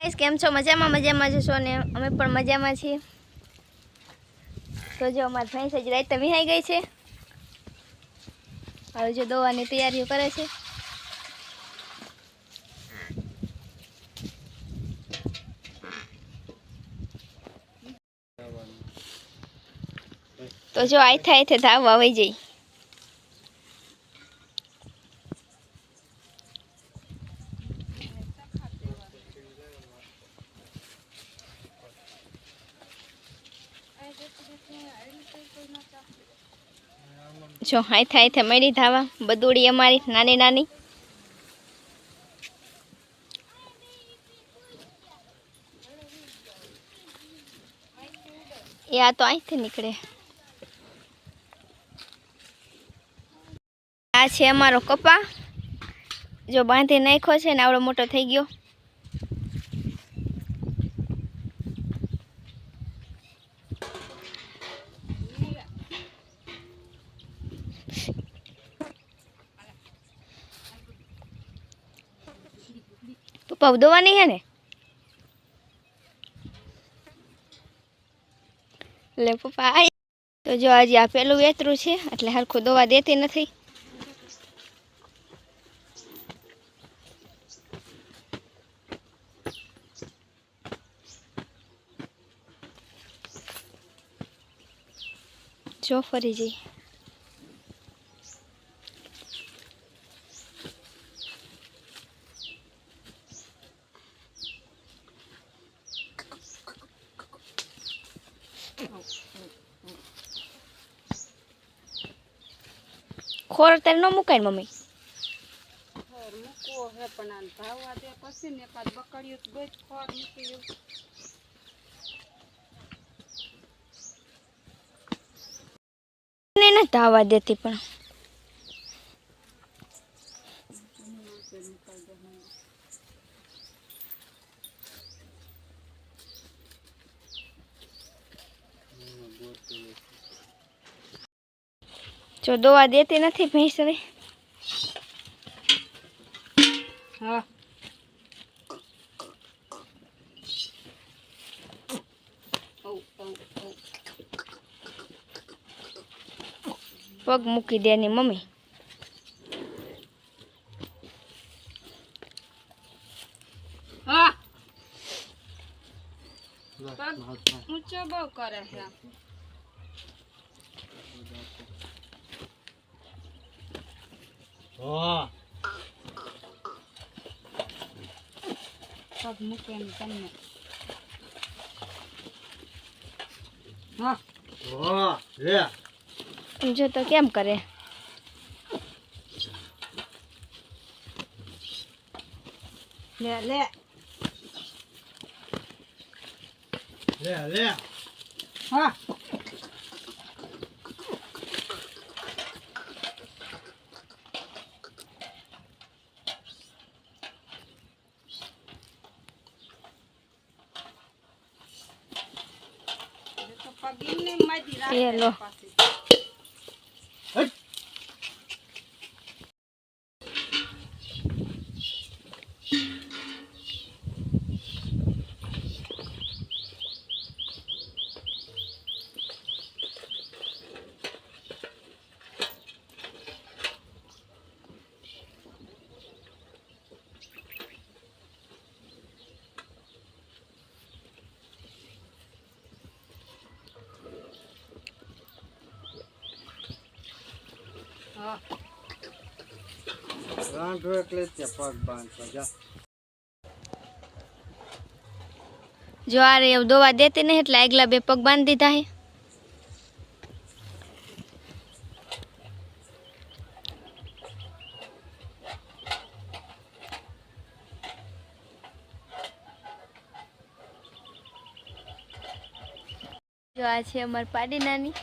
Guys કેમ છો? મજામાં મજામાં જશો ને? અમે પણ મજામાં છીએ. તો જો, અમારી ભેંસ જ રાત વિહાઈ ગઈ છે. હવે જો દોવાની તૈયારીઓ કરે છે. તો જો આઈથા થાય ધાવવા વહી જઈ. જો આઈથે આઈથે મળી ધાવા. બદુડી અમારી નાની નાની. એ આ તો અહીંથી નીકળે. આ છે અમારો કપા. જો બાંધી નાખ્યો છે ને આવડો મોટો થઈ ગયો. દવા હે ને? લે પપ્પા તો જો આજે આ પેલું વેતરું છે, એટલે હરખું દોવા દેતી નથી. જો ફરી જઈ ખોર અત્યારે ન મુકાય ને મમ્મી? મૂકવો હે પણ આને ભાવવા દે પછી ને એકાદ બકડ્યું તો ગઈ ખોર મૂકી ને નથી આવવા દેતી પણ. જો દોવા દેતી નથી ભેંસ હવે હા. પગ મૂકી દે ની મમ્મી. ઊંચો બહુ કરે છે આ. પગ મૂકે ને તમને હા. જો તો કેમ કરે? લે લે. હા એ તો એ લો. રાંધો એટલે જ તે પગ બાંધતો, જા. દવા દેતી નહીં એટલે આગલા બે પગ બાંધી દીધા હે. જો આ છે અમારી પાડી નાની